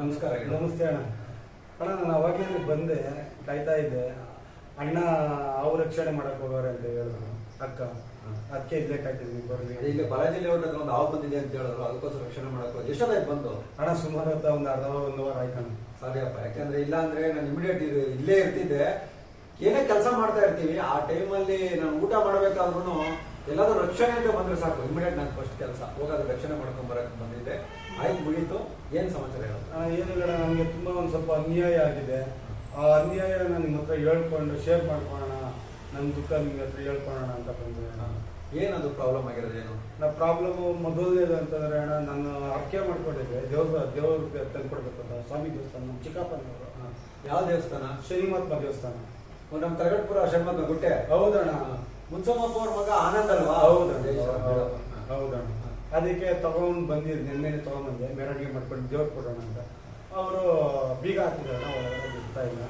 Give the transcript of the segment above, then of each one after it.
ನಮಸ್ಕಾರ. ನಮಸ್ತೆ ಅಣ್ಣ. ಅಣ್ಣ ನಾನು ಅವಾಗಲೇ ಇಲ್ಲಿ ಬಂದೆ. ಕಾಯ್ತಾ ಇದ್ದೆ. ಅಣ್ಣ ಅವ್ರ ರಕ್ಷಣೆ ಮಾಡಕ್ ಹೋಗೋರೆ ಅಂತ ಹೇಳಿದ್ರು. ಅಕ್ಕ ಅದಕ್ಕೆ ಇಲ್ಲೇ ಕಾಯ್ತಿದ್ವಿ ಬರ್ಲಿ. ಈಗ ಬಾಲಾಜಿಲಿ ಅವ್ರ ಹತ್ರ ಒಂದು ಹಾವು ಬಂದಿದೆ ಅಂತ ಹೇಳಿದ್ರು. ಅದಕ್ಕೋಸ್ಕರ ರಕ್ಷಣೆ ಮಾಡಕ್ ಎಷ್ಟು ಎಷ್ಟೊತ್ತಾಯ್ತು ಬಂದು? ಅಣ್ಣ ಸುಮಾರು ಅಂತ ಒಂದು ಅರ್ಧ ಒಂದು ವಾರ ಆಯ್ತಣ್ಣ ಅಪ್ಪ. ಯಾಕಂದ್ರೆ ಇಲ್ಲ ಅಂದ್ರೆ ನಾನು ಇಮಿಡಿಯೇಟ್ ಇಲ್ಲೇ ಇರ್ತಿದ್ದೆ. ಏನೇ ಕೆಲಸ ಮಾಡ್ತಾ ಇರ್ತೀವಿ. ಆ ಟೈಮಲ್ಲಿ ನಾನು ಊಟ ಮಾಡಬೇಕಾದ್ರೂ ಎಲ್ಲಾದ್ರೂ ರಕ್ಷಣೆ ಅಂತ ಬಂದ್ರೆ ಸಾಕು. ಇಮಿಡಿಯೇಟ್ ನಾನು ಫಸ್ಟ್ ಕೆಲಸ. ಹೋಗೋದು ರಕ್ಷಣೆ ಮಾಡ್ಕೊಂಡ್ ಬರಕ್ ಬಂದಿದ್ದೆ. ಆಯ್ತು ಮುಗೀತು. ಏನ್ ಸಮಾಚಾರ ಏನು ಅಣ್ಣ ನಮಗೆ ತುಂಬಾ ಒಂದು ಸ್ವಲ್ಪ ಅನ್ಯಾಯ ಆಗಿದೆ. ಆ ಅನ್ಯಾಯ ನಾನು ನಿಮ್ಮ ಹತ್ರ ಹೇಳ್ಕೊಂಡು ಶೇರ್ ಮಾಡ್ಕೊಳ್ಳೋಣ. ನನ್ನ ದುಃಖ ನಿಮ್ಗೆ ಹತ್ರ ಹೇಳ್ಕೊಳ್ಳೋಣ ಅಂತ ಬಂದೆ ಅಣ್ಣ. ಏನದು ಪ್ರಾಬ್ಲಮ್ ಆಗಿರೋದು ಏನು? ನಾ ಪ್ರಾಬ್ಲಮ್ ಮೊದಲನೇದು ಅಂತಂದ್ರೆ ಅಣ್ಣ ನಾನು ಅರ್ಕೆ ಮಾಡ್ಕೊಂಡಿದ್ದೆ. ದೇವ್ರ ದೇವ್ರಿಗೆ ತಂದ್ಕೊಡ್ಬೇಕು ಅಂತ ಸ್ವಾಮಿ ದೇವಸ್ಥಾನ ನಮ್ಮ ಚಿಕ್ಕಪ್ಪನವರು ಯಾವ ದೇವಸ್ಥಾನ? ಶ್ರೀಮತ್ಮ ದೇವಸ್ಥಾನ. ನಮ್ಮ ನಮ್ ಶನಿಮಹಾತ್ಮ ಗುಟ್ಟೆ? ಹೌದಣ್ಣ. ಮುನ್ಸಮ್ಮಪ್ಪ ಅವ್ರ ಮಗ ಆನಂದ್ ಅಲ್ವಾ? ಹೌದಣ್ಣ. ಹೌದಣ್ಣ. ಅದಕ್ಕೆ ತಗೊಂಡು ಬಂದಿದ್ದು ನಿನ್ನೆ ತಗೊಂಡ್ಬಂದೆ ಮೆರವಣಿಗೆ ಮಾಡ್ಕೊಂಡು ದೇವ್ರು ಕೊಡೋಣ ಅಂತ. ಅವರು ಬೀಗ ಹಾಕಿದ್ರು ಬಿಡ್ತಾ ಇಲ್ಲ.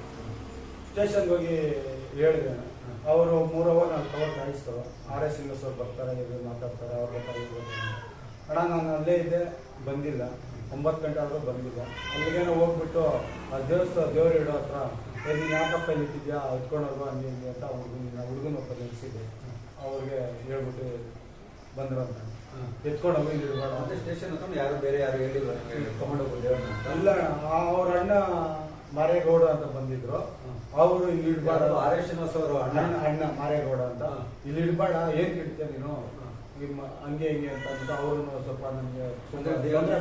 ಸ್ಟೇಷನ್ಗೆ ಹೋಗಿ ಹೇಳಿದೆ ಅವರು ಮೂರು ಅವರ್ ನಾನು ತಗೊಂಡು ಕಾಯಿಸ್ತು ಆರ್ ಎಸ್ ಇಂದಸವ್ರು ಬರ್ತಾರೆ ಇದು ಮಾತಾಡ್ತಾರೆ, ಅವ್ರ ಅಂತ. ಅಣ್ಣ, ನಾನು ಅಲ್ಲೇ ಇದ್ದೆ, ಬಂದಿಲ್ಲ. ಒಂಬತ್ತು ಗಂಟೆ ಆದರೂ ಬಂದಿಲ್ಲ. ಅಲ್ಲಿಗೇನೋ ಹೋಗ್ಬಿಟ್ಟು, ಆ ದೇವಸ್ಥಾನ ದೇವ್ರು ಇಡೋ ಹತ್ರ ಎಲ್ಲಿ ಯಾಕಪ್ಪ ಇಲ್ಲಿ ಇಟ್ಟಿದ್ಯಾ? ಇಟ್ಕೊಂಡೋರ್ಗು ಅಲ್ಲಿ ಅಂತ ಹುಡುಗನ ಹುಡುಗನ ಒಬ್ಬ ನಿಲ್ಸಿದ್ದೆ ಅವ್ರಿಗೆ ಹೇಳ್ಬಿಟ್ಟು ಬಂದ್ರು ಅಂತ. ಎತ್ಕೊಂಡು ಹೋಗಿ ಇಲ್ಲಿ ಇಡಬೇಡ ಮತ್ತೆ ಸ್ಟೇಷನ್ ಹತ್ರ ಯಾರು ಬೇರೆ ಯಾರು ಹೇಳಿಲ್ಲ ಕಮಾಂಡ್ ತಗೊಂಡು ಹೋಗು ದೇವ್ರನ್ನ ಅಂತ? ಅಲ್ಲ ಅಣ್ಣ ಅವ್ರ ಅಣ್ಣ ಮಾರೇಗೌಡ ಅಂತ ಬಂದಿದ್ರು. ಅವರು ಇಲ್ಲಿ ಇಡಬಾರ್ದು. ಆರ್ ಎಸ್ ಶ್ರೀನಿವಾಸ್ ಅವರು ಅಣ್ಣ? ಅಣ್ಣ ಮಾರೇಗೌಡ ಅಂತ. ಇಲ್ಲಿ ಇಡಬೇಡ ಏನ್ ಇಡ್ತೀಯ ನೀನು? ನಿಮ್ಮ ಹಂಗೆ ಹಿಂಗೆ ಅಂತ ಅಂತ ಅವ್ರನ್ನು ಸ್ವಲ್ಪ ನನಗೆ ಅಂದ್ರೆ ದೇವ್ರ- ತೊಂದರೆ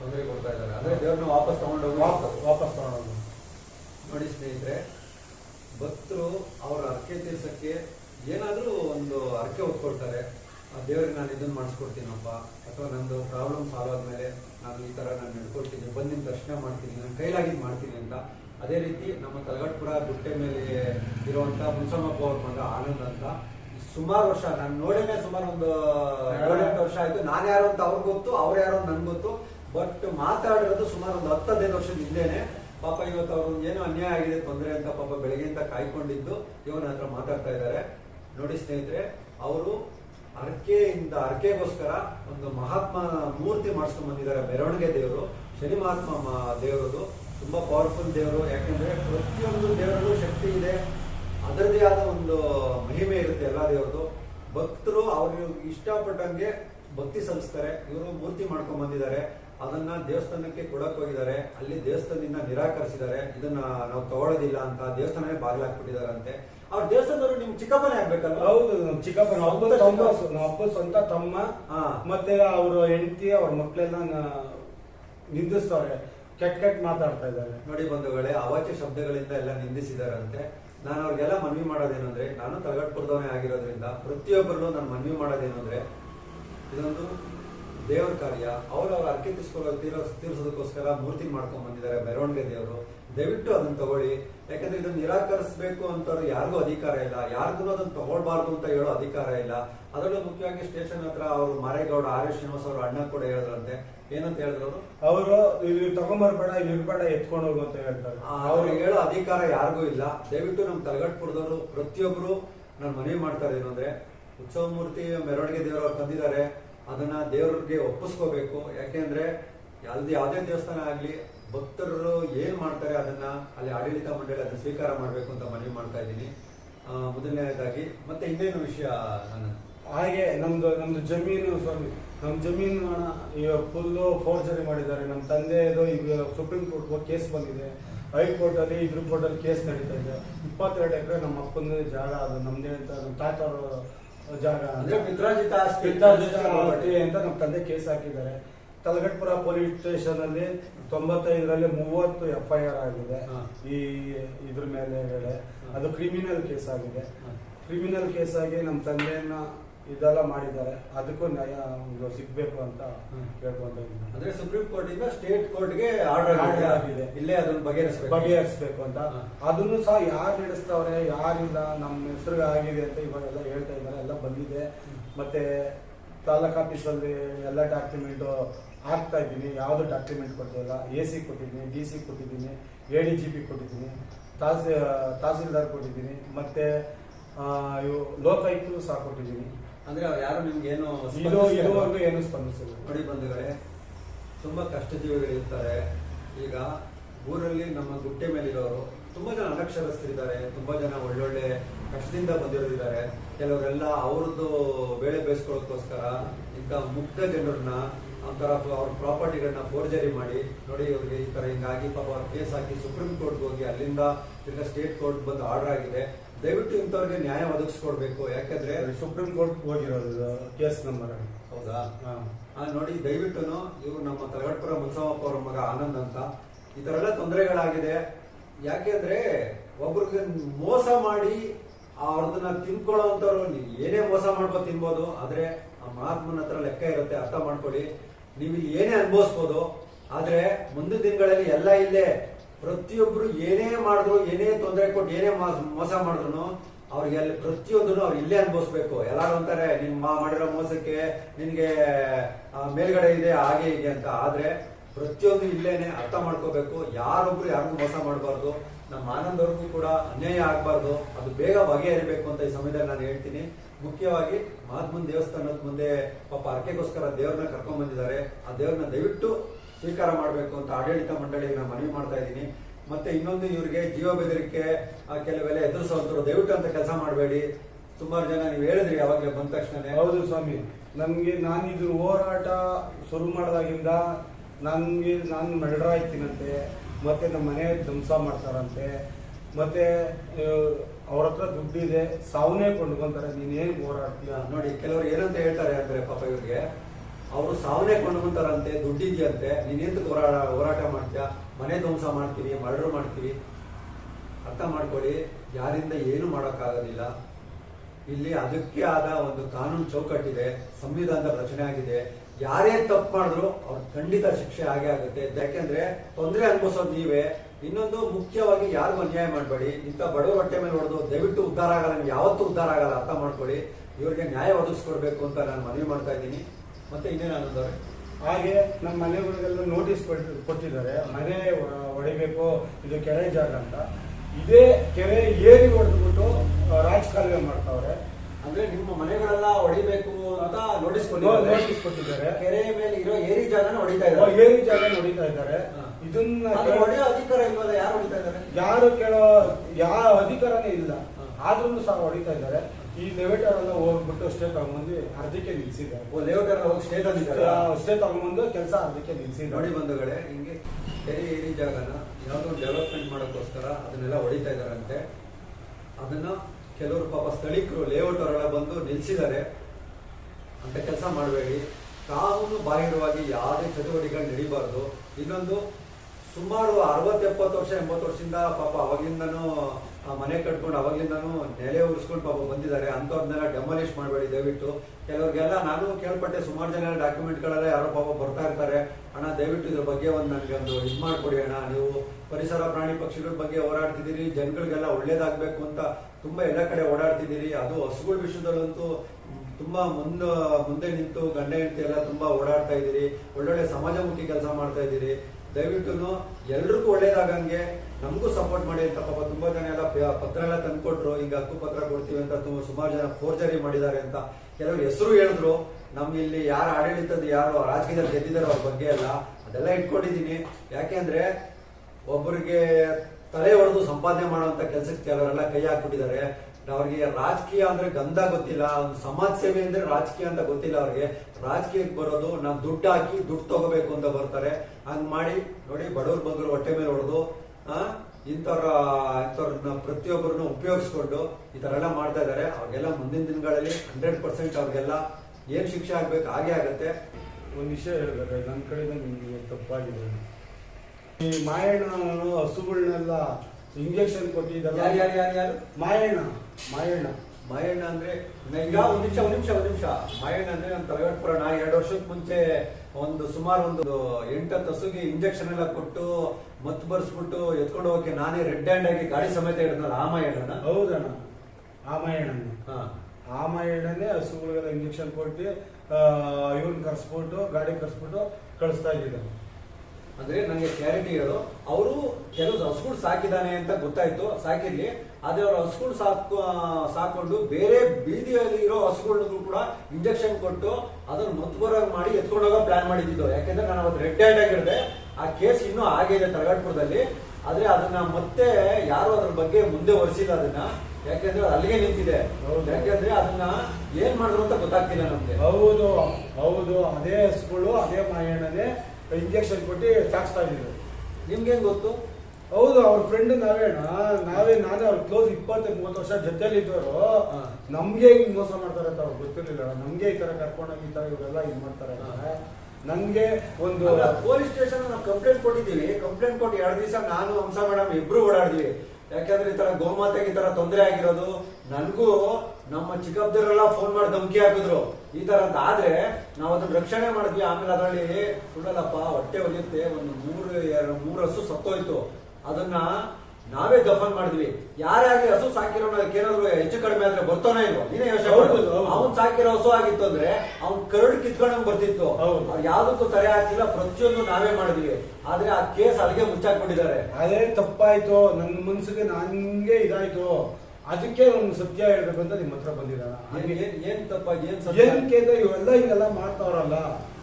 ತೊಂದರೆ ಕೊಡ್ತಾ ಇದ್ದಾರೆ. ಅಂದ್ರೆ ದೇವ್ರನ್ನ ವಾಪಸ್ ತಗೊಂಡು ಹೋಗಿ ವಾಪಸ್ ವಾಪಸ್ ತಗೊಂಡೋದು ನೋಡಿ ಸ್ನೇಹಿತರೆ ಭಕ್ತರು ಅವರ ಅರ್ಕೆ ತೀರ್ಸಕ್ಕೆ ಏನಾದರೂ ಒಂದು ಅರ್ಕೆ ಹೊತ್ಕೊಳ್ತಾರೆ. ಆ ದೇವ್ರಿಗೆ ನಾನು ಇದನ್ನು ಮಾಡಿಸ್ಕೊಡ್ತೀನಪ್ಪ. ಅಥವಾ ನಂದು ಪ್ರಾಬ್ಲಮ್ ಸಾಲ್ವ್ ಆದ್ಮೇಲೆ ನಾನು ಈ ತರ ನಾನು ನಡ್ಕೊಳ್ತೀನಿ ಬಂದಿನ ದರ್ಶನ ಮಾಡ್ತೀನಿ, ನನ್ನ ಕೈಲಾಗಿ ಮಾಡ್ತೀನಿ ಅಂತ. ಅದೇ ರೀತಿ ನಮ್ಮ ತಲಗಟ್ಪುರ ಗುಟ್ಟೆ ಮೇಲೆ ಇರುವಂತ ಮುನ್ಸಮ್ಮಪ್ಪ ಅವ್ರ ಮಗ ಆನಂದ್ ಅಂತ. ಸುಮಾರು ವರ್ಷ, ನಾನು ನೋಡೇನೆ ಸುಮಾರು ಒಂದು ಏಳೆಂಟು ವರ್ಷ ಆಯ್ತು. ನಾನು ಯಾರು ಅಂತ ಅವ್ರಿಗೆ ಗೊತ್ತು, ಅವ್ರು ಯಾರು ಅಂತ ನನ್ಗೆ ಗೊತ್ತು. ಬಟ್ ಮಾತಾಡಿರೋದು ಸುಮಾರು ಒಂದು ಹತ್ತು ಹದಿನೈದು ವರ್ಷದ ಪಾಪ ಇವತ್ತು ಅವ್ರು ಏನು ಅನ್ಯಾಯ ಆಗಿದೆ, ತೊಂದರೆ ಅಂತ ಪಾಪ ಬೆಳಗ್ಗೆಯಿಂದ ಕಾಯ್ಕೊಂಡಿದ್ದು. ಇವನ ಹತ್ರ ಮಾತಾಡ್ತಾ ಇದ್ದಾರೆ. ನೋಡಿ ಸ್ನೇಹಿತರೆ, ಅವರು ಅರ್ಕೆಯಿಂದ, ಅರ್ಕೆಗೋಸ್ಕರ ಒಂದು ಮಹಾತ್ಮ ಮೂರ್ತಿ ಮಾಡಿಸ್ಕೊಂಡ್ ಬಂದಿದ್ದಾರೆ ಮೆರವಣಿಗೆ ದೇವರು, ಶನಿ ಮಹಾತ್ಮ ದೇವರದು, ತುಂಬಾ ಪವರ್ಫುಲ್ ದೇವರು. ಯಾಕೆಂದ್ರೆ ಪ್ರತಿಯೊಂದು ದೇವರಲ್ಲೂ ಶಕ್ತಿ ಇದೆ. ಅದರದೇ ಆದ ಒಂದು ಮಹಿಮೆ ಇರುತ್ತೆ ಎಲ್ಲ ದೇವರದು ಭಕ್ತರು ಅವ್ರಿಗೆ ಇಷ್ಟಪಟ್ಟಂಗೆ ಭಕ್ತಿ ಸಲ್ಲಿಸ್ತಾರೆ. ಇವರು ಮೂರ್ತಿ ಮಾಡ್ಕೊಂಡ್ ಬಂದಿದ್ದಾರೆ. ಅದನ್ನ ದೇವಸ್ಥಾನಕ್ಕೆ ಕೊಡಕ್ ಹೋಗಿದ್ದಾರೆ. ಅಲ್ಲಿ ದೇವಸ್ಥಾನದಿಂದ ನಿರಾಕರಿಸಿದ್ದಾರೆ. ಇದನ್ನ ನಾವು ತಗೊಳ್ಳೋದಿಲ್ಲ ಅಂತ ದೇವಸ್ಥಾನವೇ ಬಾಗಿಲಾಕ್ಬಿಟ್ಟಿದಾರಂತೆ ಅವ್ರ ದೇವಸ್ಥಾನದವರು ನಿಮ್ ಚಿಕ್ಕಪ್ಪನೇ ಆಗ್ಬೇಕಲ್ಲ ಹೌದು ನಮ್ ಚಿಕ್ಕಪ್ಪನ ಅಪ್ಪ ತಮ್ಮ ಚಿಕ್ಕಪ್ಪ. ಸ್ವಂತ ತಮ್ಮ. ಮತ್ತೆ ಅವ್ರ ಹೆಂಡತಿ ಅವ್ರ ಮಕ್ಕಳೆಲ್ಲ ನಿಂದಿಸ್ತಾರೆ. ಕೆಟ್ಟ ಕೆಟ್ಟ ಮಾತಾಡ್ತಾ ಇದ್ದಾರೆ. ನೋಡಿ ಬಂಧುಗಳೇ ಅವಾಚ್ಯ ಶಬ್ದಗಳಿಂದ ಎಲ್ಲ ನಿಂದಿಸಿದಾರಂತೆ ನಾನು ಅವ್ರಿಗೆಲ್ಲ ಮನವಿ ಮಾಡೋದೇನಂದ್ರೆ ನಾನು ತಲಗಟ್ಪುರದವನೇ ಆಗಿರೋದ್ರಿಂದ ಪ್ರತಿಯೊಬ್ಬರಲ್ಲೂ ನಾನು ಮನವಿ ಮಾಡೋದೇನಂದ್ರೆ ಇದೊಂದು ದೇವರ ಕಾರ್ಯ ಅವರವರ ಅವ್ರ ಅರ್ಕೆ ತೀರ್ಸ್ಕೊಳ್ಳೋ ತೀರೋ ತೀರಿಸೋದಕ್ಕೋಸ್ಕರ ಮೂರ್ತಿ ಮಾಡ್ಕೊಂಡ್ ಬಂದಿದ್ದಾರೆ ಮೆರವಣಿಗೆ ದೇವರು. ದಯವಿಟ್ಟು ಅದನ್ನ ತಗೊಳ್ಳಿ. ಯಾಕಂದ್ರೆ ಇದನ್ನ ನಿರಾಕರಿಸಬೇಕು ಅಂತವ್ರು ಯಾರಿಗೂ ಅಧಿಕಾರ ಇಲ್ಲ. ಯಾರಿಗೂ ಅದನ್ನ ತಗೊಳ್ಬಾರ್ದು ಅಂತ ಹೇಳೋ ಅಧಿಕಾರ ಇಲ್ಲ. ಅದರಲ್ಲೂ ಮುಖ್ಯವಾಗಿ ಸ್ಟೇಷನ್ ಹತ್ರ ಅವರು ಮಾರೇಗೌಡ ಆರ್ ಎಸ್ ಶ್ರೀನಿವಾಸ್ ಅವ್ರ ಅಣ್ಣ ಕೂಡ ಹೇಳಿದ್ರಂತೆ. ಏನಂತ ಹೇಳಿದ್ರು ಅವರು? ಅವರು ಇಲ್ಲಿ ತಗೊಂಬರ್ಬೇಡ ಇಲ್ಲಿ ಇರ್ಬೇಡ ಎತ್ಕೊಂಡು ಹೋಗು ಅಂತ ಹೇಳ್ತಾರೆ. ಅವ್ರು ಹೇಳೋ ಅಧಿಕಾರ ಯಾರಿಗೂ ಇಲ್ಲ. ದಯವಿಟ್ಟು ನಮ್ಮ ತಲಗಟ್ಪುರದವರು ಪ್ರತಿಯೊಬ್ಬರು ನಾನು ಮನವಿ ಮಾಡ್ತಾರೆ ಏನು ಅಂದ್ರೆ ಉತ್ಸವ ಮೂರ್ತಿ ಮೆರವಣಿಗೆ ದೇವರು ಅವ್ರು ತಂದಿದ್ದಾರೆ. ಅದನ್ನ ದೇವ್ರಿಗೆ ಒಪ್ಪಿಸ್ಕೋಬೇಕು. ಯಾಕೆಂದ್ರೆ ಅಲ್ಲಿ ಯಾವುದೇ ದೇವಸ್ಥಾನ ಆಗ್ಲಿ, ಭಕ್ತರು ಏನ್ ಮಾಡ್ತಾರೆ ಅದನ್ನ ಅಲ್ಲಿ ಆಡಳಿತ ಮಂಡಳಿ ಅದನ್ನ ಸ್ವೀಕಾರ ಮಾಡಬೇಕು ಅಂತ ಮನವಿ ಮಾಡ್ತಾ ಇದ್ದೀನಿ. ಮೊದಲನೇದಾಗಿ, ಮತ್ತೆ ಇನ್ನೇನು ವಿಷಯ ನಾನು ಹಾಗೆ, ನಮ್ದು ನಮ್ದು ಜಮೀನು ಸ್ವಾಮಿ ನಮ್ ಜಮೀನು ಈಗ ಫುಲ್ಲು ಫೋರ್ಜರಿ ಮಾಡಿದ್ದಾರೆ. ನಮ್ಮ ತಂದೆದು ಈಗ ಸುಪ್ರೀಂ ಕೋರ್ಟ್ ಕೇಸ್ ಬಂದಿದೆ. ಹೈಕೋರ್ಟ್ ಅಲ್ಲಿ ಇದ್ರ ಕೋರ್ಟ್ ಅಲ್ಲಿ ಕೇಸ್ ನಡೀತಾ ಇದೆ. ಇಪ್ಪತ್ತೆರಡು ಎಕರೆ ನಮ್ಮ ಅಪ್ಪನ ಜಾಗ, ಅದು ನಮ್ದೇ ಅಂತ ನಮ್ಮ ತಾತವ್ರ ಜಾಗ ಅಂದ್ರೆ ಪಿತ್ರಾಜಿತ ಆಸ್ತಿ. ಪಿತ್ರಾರ್ಜಿತ ಆಸ್ತಿ. ಅಂತ ನಮ್ಮ ತಂದೆ ಕೇಸ್ ಹಾಕಿದ್ದಾರೆ. ತಲಗಟ್ಪುರ ಪೊಲೀಸ್ ಸ್ಟೇಷನ್ ಅಲ್ಲಿ ತೊಂಬತ್ತೈದರಲ್ಲಿ ಮೂವತ್ತು ಎಫ್ ಐ ಆರ್ ಆಗಿದೆ ಈ ಇದ್ರ ಮೇಲೆ ಅದು ಕ್ರಿಮಿನಲ್ ಕೇಸ್ ಆಗಿದೆ. ಕ್ರಿಮಿನಲ್ ಕೇಸ್ ಆಗಿ ನಮ್ಮ ತಂದೆಯನ್ನ ಇದೆಲ್ಲ ಮಾಡಿದ್ದಾರೆ. ಅದಕ್ಕೂ ನ್ಯಾಯ ಒಂದು ಸಿಗ್ಬೇಕು ಅಂತ. ಕೇಳ್ಕೊಂತ ಇದ್ದೀನಿ. ಅಂದ್ರೆ ಸುಪ್ರೀಂ ಕೋರ್ಟ್ ಇಂದ ಸ್ಟೇಟ್ ಕೋರ್ಟ್ಗೆ ಆರ್ಡರ್ ಆಗಿದೆ. ಇಲ್ಲೇ ಅದನ್ನ ಬಗೆಹರಿಸಬೇಕು. ಬಗೆಹರಿಸ್ಬೇಕು ಅಂತ. ಅದನ್ನು ಸಹ ಯಾರು ನಡೆಸ್ತಾವ್ರೆ ಯಾರಿಲ್ಲ ನಮ್ಮ ಹೆಸರಿಗೆ ಆಗಿದೆ ಅಂತ ಇವಾಗೆಲ್ಲ ಹೇಳ್ತಾ ಇದ್ದಾರೆ. ಎಲ್ಲ ಬಂದಿದೆ. ಮತ್ತೆ ತಾಲೂಕ್ ಆಫೀಸಲ್ಲಿ ಎಲ್ಲ ಡಾಕ್ಯುಮೆಂಟ್ ಹಾಕ್ತಾ ಇದ್ದೀನಿ. ಯಾವುದು ಡಾಕ್ಯುಮೆಂಟ್ ಕೊಟ್ಟಿಲ್ಲ. ಎ ಸಿ ಕೊಟ್ಟಿದ್ದೀನಿ ಡಿ ಸಿ ಕೊಟ್ಟಿದ್ದೀನಿ ಎ ಡಿ ಜಿ ಪಿ ಕೊಟ್ಟಿದ್ದೀನಿ ತಹಸಿ ತಹಸೀಲ್ದಾರ್ ಕೊಟ್ಟಿದ್ದೀನಿ ಮತ್ತೆ ಆ, ಇವು ಲೋಕಾಯುಕ್ತರು ಸಹ ಕೊಟ್ಟಿದ್ದೀನಿ. ಅಂದ್ರೆ ಅವ್ರು ಯಾರು ನಿಮ್ಗೆ ಏನು ಇದು ಇದುವರೆಗೂ ಏನು ಸ್ಪಂದಿಸಿಲ್ಲ ನೋಡಿ ಬಂಧುಗಳೇ ತುಂಬಾ ಕಷ್ಟ ಜೀವಿಗಳಿರ್ತಾರೆ ಈಗ ಊರಲ್ಲಿ ನಮ್ಮ ಗುಟ್ಟೆ ಮೇಲಿರೋರು ತುಂಬಾ ಜನ ಅನಕ್ಷರಸ್ಥರಿದ್ದಾರೆ ತುಂಬಾ ಜನ ಒಳ್ಳೊಳ್ಳೆ ಕಷ್ಟದಿಂದ ಬಂದಿರೋದಿದ್ದಾರೆ ಕೆಲವರೆಲ್ಲ ಅವ್ರದ್ದು ಬೇಳೆ ಬೇಯಿಸ್ಕೊಳ್ಳೋಕ್ಕೋಸ್ಕರ ಇಂಥ ಮುಕ್ತ ಜನರನ್ನ ಒಂಥರ ಅವ್ರ ಪ್ರಾಪರ್ಟಿಗಳನ್ನ ಫೋರ್ಜರಿ ಮಾಡಿ ನೋಡಿ ಇವ್ರಿಗೆ ಈ ತರ ಹಿಂಗಾಗಿ ಪಾಪ ಅವ್ರ ಕೇಸ್ ಹಾಕಿ ಸುಪ್ರೀಂ ಕೋರ್ಟ್ಗೆ ಹೋಗಿ ಅಲ್ಲಿಂದ ತಿರ್ಗಾ ಸ್ಟೇಟ್ ಕೋರ್ಟ್ ಬಂದು ಆರ್ಡರ್ ಆಗಿದೆ. ದಯವಿಟ್ಟು ಇಂಥವ್ರಿಗೆ ನ್ಯಾಯ ಒದಗಿಸ್ಕೊಡ್ಬೇಕು. ಯಾಕಂದ್ರೆ ಸುಪ್ರೀಂ ಕೋರ್ಟ್ ಹೋಗಿರೋದು ಕೇಸ್ ನಂಬರ್. ಹೌದಾ? ಆ, ನೋಡಿ ದಯವಿಟ್ಟು ಇವ್ರು ನಮ್ಮ ತಲಗಡ್ಪುರ ಮುನ್ಸವಪ್ಪ ಅವರ ಮಗ ಆನಂದ್ ಅಂತ. ಈ ತರ ಎಲ್ಲ ತೊಂದರೆಗಳಾಗಿದೆ. ಯಾಕೆಂದ್ರೆ ಒಬ್ರಿಗೆ ಮೋಸ ಮಾಡಿ ಅವ್ರದನ್ನ ತಿನ್ಕೊಳ್ಳೋ ಅಂತವ್ರು ಏನೇ ಮೋಸ ಮಾಡ್ಬೋದು ತಿನ್ಬೋದು ಆದ್ರೆ ಆ ಮಹಾತ್ಮನ ಹತ್ರ ಲೆಕ್ಕ ಇರುತ್ತೆ ಅರ್ಥ ಮಾಡ್ಕೊಳ್ಳಿ. ನೀವು ಇಲ್ಲಿ ಏನೇ ಅನ್ಭವಿಸ್ಬೋದು ಆದ್ರೆ ಮುಂದಿನ ದಿನಗಳಲ್ಲಿ ಎಲ್ಲ ಇಲ್ಲೇ ಪ್ರತಿಯೊಬ್ರು ಏನೇ ಮಾಡಿದ್ರು, ಏನೇ ತೊಂದರೆ ಕೊಟ್ಟು ಏನೇ ಮೋಸ- ಮಾಡಿದ್ರು ಅವ್ರಿಗೆ ಅಲ್ಲಿ ಪ್ರತಿಯೊಂದನ್ನು ಅವ್ರು ಇಲ್ಲೇ ಅನುಭವಿಸ್ಬೇಕು. ಎಲ್ಲರೂ ಅಂತಾರೆ ನಿಮ್ಮ ಮಾಡಿರೋ ಮೋಸಕ್ಕೆ ನಿನ್ಗೆ ಮೇಲ್ಗಡೆ ಇದೆ, ಹಾಗೆ ಹೀಗೆ ಅಂತ. ಆದ್ರೆ ಪ್ರತಿಯೊಂದು ಇಲ್ಲೇನೆ ಅರ್ಥ ಮಾಡ್ಕೋಬೇಕು. ಯಾರೊಬ್ರು ಯಾರಿಗೂ ಮೋಸ ಮಾಡಬಾರ್ದು. ನಮ್ಮ ಆನಂದವ್ರಿಗೂ ಕೂಡ ಅನ್ಯಾಯ ಆಗಬಾರ್ದು. ಅದು ಬೇಗ ಬಗೆಹರಿಬೇಕು ಅಂತ ಈ ಸಮಯದಲ್ಲಿ ನಾನು ಹೇಳ್ತೀನಿ. ಮುಖ್ಯವಾಗಿ ಮಹಾತ್ಮನ್ ದೇವಸ್ಥಾನದ ಮುಂದೆ ಪಾಪ ಅರ್ಕೆಗೋಸ್ಕರ ದೇವ್ರನ್ನ ಕರ್ಕೊಂಡ್ ಬಂದಿದ್ದಾರೆ. ಆ ದೇವ್ರನ್ನ ದಯವಿಟ್ಟು ಸ್ವೀಕಾರ ಮಾಡಬೇಕು ಅಂತ ಆಡಳಿತ ಮಂಡಳಿಗೆ ನಾನು ಮನವಿ ಮಾಡ್ತಾ ಇದ್ದೀನಿ. ಮತ್ತೆ ಇನ್ನೊಂದು ಇವರಿಗೆ ಜೀವ ಬೆದರಿಕೆ ಆ, ಕೆಲವೆಲ್ಲ ಎದುರಿಸುವಂತರು ದಯವಿಟ್ಟು ಅಂತ ಕೆಲಸ ಮಾಡಬೇಡಿ. ಸುಮಾರು ಜನ ನೀವು ಹೇಳಿದ್ರಿ ಯಾವಾಗಲೇ ಬಂದ ತಕ್ಷಣ ಹೌದು ಸ್ವಾಮಿ. ನಮಗೆ ನಾನು ಇದ್ರ ಹೋರಾಟ ಶುರು ಮಾಡಿದಾಗಿಂದ ನನಗೆ ನಾನು ಮರ್ಡರ್ ಆಯ್ತೀನಂತೆ ಮತ್ತೆ ನಮ್ಮ ಮನೆ ಧ್ವಂಸ ಮಾಡ್ತಾರಂತೆ ಮತ್ತೆ ಅವ್ರ ಹತ್ರ ದುಡ್ಡಿದೆ ಸಾವನೇ ಕೊಂಡ್ಕೊಂತಾರೆ ನೀನೇನು ಹೋರಾಡ್ತೀಯ? ನೋಡಿ ಕೆಲವರು ಏನಂತ ಹೇಳ್ತಾರೆ ಅಂದ್ರೆ ಪಾಪ ಇವ್ರಿಗೆ ಅವರು ಸಾವನೆ ಕೊಂಡ್ಕೊಂತಾರಂತೆ ದುಡ್ಡಿದೆಯಂತೆ ನೀನೇಂತ ಹೋರಾಟ ಹೋರಾಟ ಮಾಡ್ತೀಯ? ಮನೆ ಧ್ವಂಸ ಮಾಡ್ತೀವಿ ಮರ್ಡರ್ ಮಾಡ್ತೀವಿ ಅರ್ಥ ಮಾಡ್ಕೊಳ್ಳಿ, ಯಾರಿಂದ ಏನು ಮಾಡೋಕ್ಕಾಗೋದಿಲ್ಲ. ಇಲ್ಲಿ ಅದಕ್ಕೆ ಆದ ಒಂದು ಕಾನೂನು ಚೌಕಟ್ಟಿದೆ, ಸಂವಿಧಾನದ ರಚನೆ ಆಗಿದೆ. ಯಾರೇ ತಪ್ಪು ಮಾಡಿದ್ರು ಅವ್ರ ಖಂಡಿತ ಶಿಕ್ಷೆ ಆಗೇ ಆಗುತ್ತೆ. ಯಾಕೆಂದ್ರೆ ತೊಂದರೆ ಅನ್ಭವಿಸೋದು ನೀವೇ. ಇನ್ನೊಂದು ಮುಖ್ಯವಾಗಿ ಯಾರಿಗೂ ಅನ್ಯಾಯ ಮಾಡಬೇಡಿ. ಇಂಥ ಬಡವರ ಹೊಟ್ಟೆ ಮೇಲೆ ಹೊಡೆದು ದಯವಿಟ್ಟು ಉದ್ಧಾರ ಆಗಲ್ಲ ಯಾವತ್ತೂ ಉದ್ಧಾರ ಆಗಲ್ಲ. ಅರ್ಥ ಮಾಡ್ಕೊಳ್ಳಿ. ಇವರಿಗೆ ನ್ಯಾಯ ಒದಗಿಸ್ಕೊಡ್ಬೇಕು ಅಂತ ನಾನು ಮನವಿ ಮಾಡ್ತಾ ಇದ್ದೀನಿ. ಮತ್ತೆ ಇನ್ನೇನು ಅನ್ನೋದವ್ರೆ ಹಾಗೆ ನಮ್ಮ ಮನೆಗಳಿಗೆಲ್ಲ ನೋಟಿಸ್ ಕೊಟ್ಟಿದ್ದಾರೆ. ಮನೆ ಹೊಡಿಬೇಕು ಇದು ಕೆರೆ ಜಾಗ ಅಂತ. ಇದೇ ಕೆರೆ ಏರಿ ಹೊಡೆದ್ಬಿಟ್ಟು ರಾಜಕಾಲುವೆ ಮಾಡ್ತಾವ್ರೆ. ಅಂದ್ರೆ ನಿಮ್ಮ ಮನೆಗಳೆಲ್ಲ ಹೊಡಿಬೇಕು ಅಂತ ನೋಟಿಸ್ ನೋಟಿಸ್ ಕೊಟ್ಟಿದ್ದಾರೆ? ಕೆರೆ ಮೇಲೆ ಇರೋ ಏರಿ ಜಾಗನ ಹೊಡಿತಾ ಇದ್ದಾರೆ? ಏರಿ ಜಾಗ ಹೊಡಿತಾ ಇದ್ದಾರೆ. ಇದನ್ನ ಹೊಡೆಯೋ ಅಧಿಕಾರ ಇಲ್ವಲ್ಲ? ಯಾರು ಹೊಡಿತಾ ಇದ್ದಾರೆ? ಯಾರು ಕೇಳೋ ಯಾವ ಅಧಿಕಾರನೇ ಇಲ್ಲ. ಆದ್ರೂ ಸಹ ಹೊಡಿತಾ ಇದ್ದಾರೆ. ಈ ಲೆವೆಟರ್ ಎಲ್ಲ ಹೋಗ್ಬಿಟ್ಟು ಅಷ್ಟೇ ತಗೊಂಡ್ಬಂದು ಅರ್ಧಕ್ಕೆ ನಿಲ್ಸಿದ್ದಾರೆ ಓ ಲೇಔಟ್ ಎಲ್ಲ ಹೋಗಿ ಸ್ಟೇ ತಂದಿದ್ದಾರೆ? ಅಷ್ಟೇ ತಗೊಂಡ್ಬಂದು ಕೆಲಸ ಅರ್ಧಕ್ಕೆ ನೋಡಿ ನಿಲ್ಸಿದ್ದಾರೆ ಬಂಧುಗಳೇ ಹಿಂಗೆ ಕೆರೆ ಏರಿ ಜಾಗನ ಯಾವುದೋ ಡೆವಲಪ್ಮೆಂಟ್ ಮಾಡೋಕ್ಕೋಸ್ಕರ ಅದನ್ನೆಲ್ಲ ಹೊಡಿತಾ ಇದ್ದಾರಂತೆ. ಅದನ್ನ ಕೆಲವರು ಪಾಪ ಸ್ಥಳೀಕರು ಲೇಔಟ್ ಅವರೆಲ್ಲ ಬಂದು ನಿಲ್ಸಿದ್ದಾರೆ. ಅಂತ ಕೆಲಸ ಮಾಡಬೇಡಿ. ಕಾನೂನು ಬಾಹಿರವಾಗಿ ಯಾವುದೇ ಚಟುವಟಿಕೆಗಳು ನಡೀಬಾರ್ದು. ಇನ್ನೊಂದು ಸುಮಾರು ಅರವತ್ತು, ಎಪ್ಪತ್ತು ವರ್ಷ, ಎಂಬತ್ತು ವರ್ಷದಿಂದ ಪಾಪ ಅವಾಗ್ಲಿಂದನೂ ಮನೆ ಕಟ್ಕೊಂಡು ಅವಾಗ್ಲಿಂದನೂ ನೆಲೆ ಉಳಿಸ್ಕೊಂಡು ಪಾಪ ಬಂದಿದ್ದಾರೆ. ಅಂಥವ್ರನ್ನೆಲ್ಲ ಡೆಮಾಲಿಷ್ ಮಾಡಬೇಡಿ, ದಯವಿಟ್ಟು. ಕೆಲವ್ರಿಗೆಲ್ಲ ನಾನು ಕೇಳ್ಪಟ್ಟೆ ಸುಮಾರು ಜನ ಡಾಕ್ಯುಮೆಂಟ್ಗಳೆಲ್ಲ ಯಾರೋ ಪಾಪ ಬರ್ತಾ ಇರ್ತಾರೆ. ಅಣ್ಣ, ದಯವಿಟ್ಟು ಇದ್ರ ಬಗ್ಗೆ ಒಂದು ನನಗೆ ಒಂದು ಇದು ಮಾಡ್ಕೊಡಿ ಅಣ್ಣ. ನೀವು ಪರಿಸರ ಪ್ರಾಣಿ ಪಕ್ಷಿಗಳ ಬಗ್ಗೆ ಹೋರಾಡ್ತಿದ್ದೀರಿ, ಜನಗಳಿಗೆಲ್ಲ ಒಳ್ಳೇದಾಗಬೇಕು ಅಂತ ತುಂಬಾ ಎಲ್ಲ ಕಡೆ ಓಡಾಡ್ತಿದ್ದೀರಿ. ಅದು ಹಸುಗಳ ವಿಷಯದಲ್ಲಂತೂ ತುಂಬಾ ಮುಂದೆ ಮುಂದೆ ನಿಂತು ಗಂಡ ಹೆಂಡತಿ ಎಲ್ಲ ತುಂಬಾ ಓಡಾಡ್ತಾ ಇದ್ದೀರಿ. ಒಳ್ಳೊಳ್ಳೆ ಸಮಾಜಮುಖಿ ಕೆಲಸ ಮಾಡ್ತಾ ಇದ್ದೀರಿ. ದಯವಿಟ್ಟು ಎಲ್ರಿಗೂ ಒಳ್ಳೇದಾಗಂಗೆ ನಮಗೂ ಸಪೋರ್ಟ್ ಮಾಡಿ ಅಂತ ಪಾಪ ತುಂಬಾ ಜನ ಎಲ್ಲ ಪತ್ರ ಎಲ್ಲ ತಂದ್ಕೊಟ್ರು. ಈಗ ಹಕ್ಕು ಪತ್ರ ಕೊಡ್ತೀವಿ ಅಂತ ತುಂಬ ಸುಮಾರು ಜನ ಫೋರ್ಜರಿ ಮಾಡಿದ್ದಾರೆ ಅಂತ ಕೆಲವರು ಹೆಸರು ಹೇಳಿದ್ರು. ನಮ್ಗೆ ಇಲ್ಲಿ ಯಾರು ಆಡಳಿತದ ಯಾರು ರಾಜಕೀಯದಲ್ಲಿ ಗೆದ್ದಿದ್ದಾರೆ ಅವ್ರ ಬಗ್ಗೆ ಎಲ್ಲ ಅದೆಲ್ಲ ಇಟ್ಕೊಂಡಿದೀನಿ ಯಾಕೆಂದ್ರೆ ಒಬ್ಬರಿಗೆ ತಲೆ ಹೊಡೆದು ಸಂಪಾದನೆ ಮಾಡುವಂತ ಕೆಲಸಕ್ಕೆ ಕೆಲವರೆಲ್ಲ ಕೈ ಹಾಕ್ಬಿಟ್ಟಿದ್ದಾರೆ. ಅವ್ರಿಗೆ ರಾಜಕೀಯ ಅಂದ್ರೆ ಗಂಧ ಗೊತ್ತಿಲ್ಲ ಒಂದು ಸಮಾಜ ಸೇವೆ ಅಂದ್ರೆ ರಾಜಕೀಯ ಅಂತ ಗೊತ್ತಿಲ್ಲ ಅವ್ರಿಗೆ. ರಾಜಕೀಯಕ್ಕೆ ಬರೋದು ನಾವು ದುಡ್ಡು ಹಾಕಿ ದುಡ್ಡು ತಗೋಬೇಕು ಅಂತ ಬರ್ತಾರೆ. ಹಂಗ್ ಮಾಡಿ ನೋಡಿ ಬಡವ್ರ ಬಂದ್ರು ಹೊಟ್ಟೆ ಮೇಲೆ ಹೊಡೆದು ಆ ಇಂಥವ್ರ ಇಂಥವ್ರನ್ನ ಪ್ರತಿಯೊಬ್ಬರನ್ನು ಉಪಯೋಗಿಸ್ಕೊಂಡು ಈ ತರ ಎಲ್ಲ ಮಾಡ್ತಾ ಇದ್ದಾರೆ. ಅವ್ರಿಗೆಲ್ಲ ಮುಂದಿನ ದಿನಗಳಲ್ಲಿ ಹಂಡ್ರೆಡ್ ಪರ್ಸೆಂಟ್ ಅವ್ರಿಗೆಲ್ಲ ಏನ್ ಶಿಕ್ಷೆ ಆಗ್ಬೇಕು ಹಾಗೆ ಆಗತ್ತೆ. ಒಂದು ವಿಷಯ ಹೇಳ್ಬೇಕು ನನ್ನ ಕಡೆಯಿಂದ ನಿಮಗೆ ತಪ್ಪಾಗಿದೆ. ಈ ಮಾಯಣ್ಣ ಹಸುಗಳನ್ನೆಲ್ಲ ಇಂಜೆಕ್ಷನ್ ಕೊಟ್ಟಿದ್ದಾರೆ ಯಾರು ಯಾರು ಯಾರು ಯಾರು? ಮಾಯಣ್ಣ ಮಾಯಣ್ಣ. ಮಾಯಣ್ಣ ಅಂದ್ರೆ ಈಗ ಒಂದ್ ನಿಮಿಷ ಒಂದ್ ನಿಮಿಷ ಒಂದ್ ನಿಮಿಷ. ಮಾಯಣ್ಣ ಅಂದ್ರೆ ನಮ್ಮ ತಲಗಟ್ಪುರ ನಾ ಎರಡು ವರ್ಷಕ್ಕೆ ಮುಂಚೆ ಒಂದು ಸುಮಾರು ಒಂದು ಎಂಟತ್ತು ಹಸುಗೆ ಇಂಜೆಕ್ಷನ್ ಎಲ್ಲ ಕೊಟ್ಟು ಮತ್ ಬರ್ಸ್ಬಿಟ್ಟು ಎತ್ಕೊಂಡು ಹೋಗಕ್ಕೆ ನಾನೇ ರೆಡ್ ಹ್ಯಾಂಡ್ ಆಗಿ ಗಾಡಿ ಸಮೇತ ಹಿಡಿದ್ನಲ್ಲ ಆ ಮಾಯಣ್ಣನ? ಹೌದಣ್ಣ. ಆ ಮಾಯಣ್ಣನೇ. ಹಾ. ಆ ಮಾಯಣ್ಣನೇ ಹಸುಗಳಿಗೆಲ್ಲ ಇಂಜೆಕ್ಷನ್ ಕೊಟ್ಟು ಇವ್ರನ್ನ ಕರ್ಸ್ಬಿಟ್ಟು ಗಾಡಿ ಕರ್ಸ್ಬಿಟ್ಟು ಕಳಿಸ್ತಾ ಇದ್ದಿದ್ದಾನೆ. ಅಂದ್ರೆ ನನಗೆ ಕ್ಲಾರಿಟಿ ಇರೋದು. ಅವರು ಕೆಲವು ಹಸುಗಳು ಸಾಕಿದಾನೆ ಅಂತ ಗೊತ್ತಾಯ್ತು ಸಾಕಿರ್ಲಿ. ಆದ್ರೆ ಅವ್ರ ಹಸುಗಳು ಸಾಕು ಸಾಕೊಂಡು ಬೇರೆ ಬೀದಿಯಲ್ಲಿ ಇರೋ ಹಸುಗಳಿಗೂ ಕೂಡ ಇಂಜೆಕ್ಷನ್ ಕೊಟ್ಟು ಅದನ್ನ ಮತ್ ಬರೋಂಗ್ ಮಾಡಿ ಎತ್ಕೊಂಡೋಗೋ ಪ್ಲಾನ್ ಮಾಡಿದ್ದು ಯಾಕೆಂದ್ರೆ ನಾನು ಅವತ್ತು ರೆಡ್ ಹ್ಯಾಂಡ್ ಆಗಿರದೆ. ಆ ಕೇಸ್ ಇನ್ನೂ ಆಗಿದೆ ತರಗಾಡ್ಪುರದಲ್ಲಿ ಆದ್ರೆ ಅದನ್ನ ಮತ್ತೆ ಯಾರು ಅದ್ರ ಬಗ್ಗೆ ಮುಂದೆ ಒರೆಸಿಲ್ಲ ಅದನ್ನ. ಯಾಕೆಂದ್ರೆ ಅಲ್ಲಿಗೆ ನಿಂತಿದೆ. ಯಾಕೆಂದ್ರೆ ಅದನ್ನ ಏನ್ ಮಾಡಿದ್ರು ಅಂತ ಗೊತ್ತಾಗ್ತಿಲ್ಲ ನಮ್ಗೆ. ಹೌದು ಹೌದು. ಅದೇ ಹಸುಗಳು ಅದೇ ಮಾಯಣ್ಣನೇ ಇಂಜೆಕ್ಷನ್ ಕೊಟ್ಟು ಸಾಕ್ಸ್ತಾ ಇದ್ರು ಏನು ಗೊತ್ತು? ಹೌದು ಅವ್ರ ಫ್ರೆಂಡ್ ನಾವೇಣ ನಾವೇ ನಾನೇ ಅವ್ರ ಕ್ಲೋಸ್ ಇಪ್ಪತ್ತೈದು ಮೂವತ್ತು ವರ್ಷ ಜೊತೆಲಿ ಇದ್ದವರು. ನಮ್ಗೆ ಹಿಂಗ್ ಮೋಸ ಮಾಡ್ತಾರೆ ಅಂತ ಅವ್ರು ಗೊತ್ತಿರ್ಲಿಲ್ಲ. ನಮ್ಗೆ ಈ ತರ ಕರ್ಕೊಂಡೋಗಿ ಈ ತರ ಇವರೆಲ್ಲ ಇದು ಮಾಡ್ತಾರೆ ನನಗೆ ನನ್ಗೆ ಒಂದು ಪೊಲೀಸ್ ಸ್ಟೇಷನ್ ನಾವು ಕಂಪ್ಲೇಂಟ್ ಕೊಟ್ಟಿದ್ದೀವಿ. ಕಂಪ್ಲೇಂಟ್ ಕೊಟ್ಟು ಎರಡು ದಿವಸ ನಾನು ಹಂಸ ಮೇಡಮ್ ಇಬ್ರು ಓಡಾಡಿದ್ವಿ. ಯಾಕಂದ್ರೆ ಈ ತರ ಗೋಮಾತೆಗೆ ಈ ತರ ತೊಂದರೆ ಆಗಿರೋದು, ನನಗೂ ನಮ್ಮ ಚಿಕ್ಕಪ್ಪದವರೆಲ್ಲ ಫೋನ್ ಮಾಡಿ ಧಮಕಿ ಹಾಕಿದ್ರು. ಈ ತರ ಅಂತ. ಆದ್ರೆ ನಾವು ಅದನ್ನ ರಕ್ಷಣೆ ಮಾಡಿದ್ವಿ. ಆಮೇಲೆ ಅದರಲ್ಲಿ ಸುಳ್ಳಲ್ಲಪ್ಪ ಹೊಟ್ಟೆ ಒಲಿಯುತ್ತೆ. ಒಂದು ಮೂರು, ಎರಡು ಮೂರು ಹಸು ಸತ್ತೋಯ್ತು. ಅದನ್ನ ನಾವೇ ದಫನ್ ಮಾಡಿದ್ವಿ. ಯಾರಾಗಿ ಹಸು ಸಾಕಿರೋ ಏನಾದ್ರು ಹೆಚ್ಚು ಕಡಿಮೆ ಆದ್ರೆ ಬರ್ತಾನೆ ಇಲ್ವಾ? ನೀನೇ ಯೋಚನೆ. ಅವ್ನ್ ಸಾಕಿರೋ ಹಸು ಆಗಿತ್ತು ಅಂದ್ರೆ ಅವ್ನ್ ಕರಡು ಕಿತ್ಕೊಂಡ್ ಬರ್ತಿತ್ತು. ಯಾವ್ದಕ್ಕೂ ತಲೆ ಹಾಕಿಲ್ಲ ಪ್ರತಿಯೊಂದು ನಾವೇ ಮಾಡಿದ್ವಿ. ಆದ್ರೆ ಆ ಕೇಸ್ ಅಲ್ಲಿಗೆ ಮುಚ್ಚಾಕ್ಬಿಟ್ಟಿದ್ದಾರೆ. ಅದೇ ತಪ್ಪಾಯ್ತು. ನನ್ ಮನ್ಸಿಗೆ ನಂಗೆ ಇದಾಯ್ತು. ಅದಕ್ಕೆ ಒಂದು ಸತ್ಯ ಹೇಳ್ಬೇಕು ಅಂತ ನಿಮ್ಮ ಹತ್ರ ಬಂದಿರಲ್ಲ ಏನ್- ತಪ್ಪ ಏನ್ ಸತ್ಯ? ಏನ್ ಕೇಳಿದ್ರೆ ಇವೆಲ್ಲ ಹಿಂಗೆಲ್ಲ ಮಾಡ್ತಾವ್ರಲ್ಲ?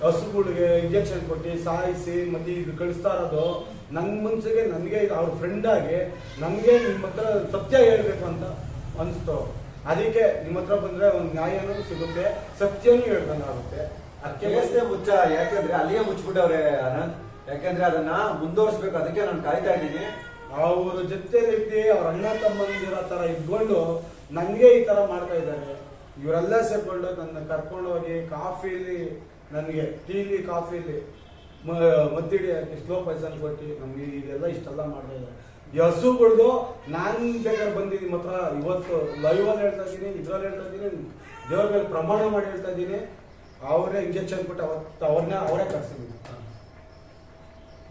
ಹಸುಗಳಿಗೆ ಇಂಜೆಕ್ಷನ್ ಕೊಟ್ಟು ಸಾಯಿಸಿ ಮತ್ತೆ ಇದು ಕಳಿಸ್ತಾ ಇರೋದು. ನನ್ನ ಮನ್ಸಿಗೆ ನನಗೆ ಅವ್ರ ಫ್ರೆಂಡ್ ಆಗಿ ನನ್ಗೆ ನಿಮ್ಮ ಹತ್ರ ಸತ್ಯ ಹೇಳ್ಬೇಕು ಅಂತ ಅನಿಸ್ತು. ಅದಕ್ಕೆ ನಿಮ್ಮ ಹತ್ರ ಬಂದ್ರೆ ಒಂದು ನ್ಯಾಯನೂ ಸಿಗುತ್ತೆ ಸತ್ಯನೂ ಹೇಳ್ದಂಗಾಗುತ್ತೆ ಅದಕ್ಕೆ ಮುಚ್ಚ ಯಾಕಂದ್ರೆ ಅಲ್ಲಿಗೆ ಮುಚ್ಚಿಬಿಟ್ಟವ್ರೆ ಅನಂತ್. ಯಾಕಂದ್ರೆ ಅದನ್ನ ಮುಂದುವರಿಸ್ಬೇಕು ಅದಕ್ಕೆ ನಾನು ಕಾಯ್ತಾ ಇದ್ದೀನಿ. ಅವ್ರ ಜೊತೆ ಅವ್ರ ಅಣ್ಣ ತಮ್ಮಂದಿರ ತರ ಇದ್ಕೊಂಡು ನನಗೆ ಈ ತರ ಮಾಡ್ತಾ ಇದ್ದಾರೆ. ಇವರೆಲ್ಲ ಸೇರ್ಕೊಂಡು ನನ್ನ ಕರ್ಕೊಂಡು ಹೋಗಿ ಕಾಫಿಲಿ ನನಗೆ ಟೀಲಿ ಕಾಫಿಲಿ ಮತ್ತಿಡಿ ಹಾಕಿ ಸ್ಲೋ ಪೈಸನ್ ಕೊಟ್ಟು ನಮ್ಗೆ ಇದೆಲ್ಲ ಇಷ್ಟೆಲ್ಲ ಮಾಡ್ತಾ ಇದ್ದಾರೆ. ಈ ಹಸುಗಳ್ದು ನಾನು ಬೇಕಾದ್ರೆ ಬಂದಿದ್ದೀನಿ ಮಾತ್ರ ಇವತ್ತು ಲೈವ್ ಅಲ್ಲಿ ಹೇಳ್ತಾ ಇದ್ದೀನಿ, ಇದ್ರಲ್ಲಿ ಹೇಳ್ತಾ ಇದ್ದೀನಿ, ದೇವ್ರ ಮೇಲೆ ಪ್ರಮಾಣ ಮಾಡಿ ಹೇಳ್ತಾ ಇದ್ದೀನಿ. ಅವರೇ ಇಂಜೆಕ್ಷನ್ ಕೊಟ್ಟು ಅವತ್ತು ಅವ್ರನ್ನ ಅವರೇ ಕರ್ಸಿದ್ದೀನಿ.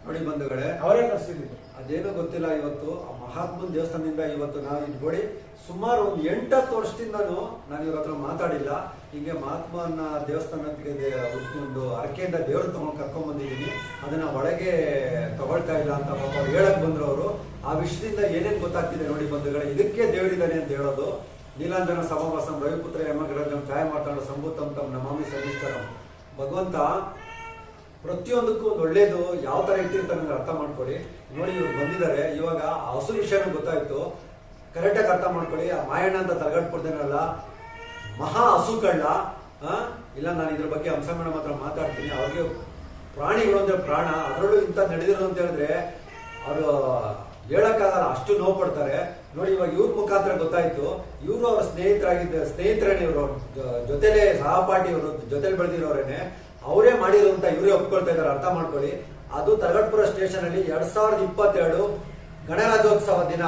ನೋಡಿ ಬಂಧುಗಳೇ ಅವರೇ ಕರ್ಸಿದ್ರು ಅದೇನೋ ಗೊತ್ತಿಲ್ಲ ಇವತ್ತು ಆ ಮಹಾತ್ಮನ ದೇವಸ್ಥಾನದಿಂದ ಇವತ್ತು ನಾವು ಇದು ನೋಡಿ ಸುಮಾರು ಒಂದು ಎಂಟತ್ತು ವರ್ಷದಿಂದನೂ ನಾನು ಇವ್ರ ಹತ್ರ ಮಾತಾಡಿಲ್ಲ. ಹಿಂಗೆ ಮಹಾತ್ಮನ ದೇವಸ್ಥಾನಕ್ಕೆ ಒಂದು ಅರಕೆಯಿಂದ ದೇವ್ರ ತಗೊಂಡು ಕರ್ಕೊಂಡ್ ಬಂದಿದ್ದೀನಿ. ಅದನ್ನ ಒಳಗೆ ತಗೊಳ್ತಾ ಇಲ್ಲ ಅಂತ ಪಾಪ ಅವ್ರು ಹೇಳಕ್ ಬಂದ್ರು ಅವರು ಆ ವಿಷಯದಿಂದ ಏನೇನು ಗೊತ್ತಾಗ್ತಿದೆ ನೋಡಿ ಬಂಧುಗಳೇ ಇದಕ್ಕೆ ದೇವರಿದ್ದಾನೆ ಅಂತ ಹೇಳೋದು. ನೀಲಾಂಜನ ಸಮಾವಾಸಂ ರವಿಪುತ್ರ ಯಮಗ್ರಹಂ ಛಾಯ ಮಾತಾಡೋ ಸಂಭೂತಂ ತಮ್ಮ ನಮಾಮಿ ಸನ್ನಿಷ್ಠರಂ ಭಗವಂತ ಪ್ರತಿಯೊಂದಕ್ಕೂ ಒಂದು ಒಳ್ಳೇದು ಯಾವ ತರ ಇಟ್ಟಿರ್ತಾರೆ ಅರ್ಥ ಮಾಡ್ಕೊಳ್ಳಿ. ನೋಡಿ, ಇವ್ರು ಬಂದಿದ್ದಾರೆ. ಇವಾಗ ಆ ಹಸು ವಿಷಯನೂ ಗೊತ್ತಾಯ್ತು. ಕರೆಕ್ಟಾಗಿ ಅರ್ಥ ಮಾಡ್ಕೊಳ್ಳಿ. ಆ ಮಾಯಣ್ಣ ಅಂತ ತರಗಟ್ಬಿಡ್ತೇನಲ್ಲ ಮಹಾ ಹಸು ಕಳ್ಳ? ಇಲ್ಲ, ನಾನು ಇದ್ರ ಬಗ್ಗೆ ಹಂಸ ಮೇಡಮ್ ಹತ್ರ ಮಾತಾಡ್ತೀನಿ. ಅವ್ರಿಗೆ ಪ್ರಾಣಿಗಳು ಅಂದ್ರೆ ಪ್ರಾಣ. ಅದರಲ್ಲೂ ಇಂಥ ನಡೆದಿರೋ ಅಂತ ಹೇಳಿದ್ರೆ ಅವರು ಹೇಳಕ್ಕಾಗಲ್ಲ. ಅಷ್ಟು ನೋವು ಪಡ್ತಾರೆ. ನೋಡಿ, ಇವಾಗ ಇವ್ರ ಮುಖಾಂತರ ಗೊತ್ತಾಯ್ತು. ಇವರು ಅವ್ರ ಸ್ನೇಹಿತರಾಗಿದ್ದ ಸ್ನೇಹಿತರೇನೆ ಇವರು. ಜೊತೆಲೆ ಸಹಪಾಠಿ ಇವರು, ಜೊತೆಲಿ ಬೆಳೆದಿರೋರೇನೆ. ಅವರೇ ಮಾಡಿರೋ ಅಂತ ಇವರೇ ಒಪ್ಕೊಳ್ತಾ ಇದಾರೆ ಅರ್ಥ ಮಾಡ್ಕೊಳ್ಳಿ. ಅದು ತರಗಟ್ಪುರ ಸ್ಟೇಷನ್ ಅಲ್ಲಿ ಎರಡ್ ಸಾವಿರದ ಇಪ್ಪತ್ತೆರಡು ಗಣರಾಜ್ಯೋತ್ಸವ ದಿನ.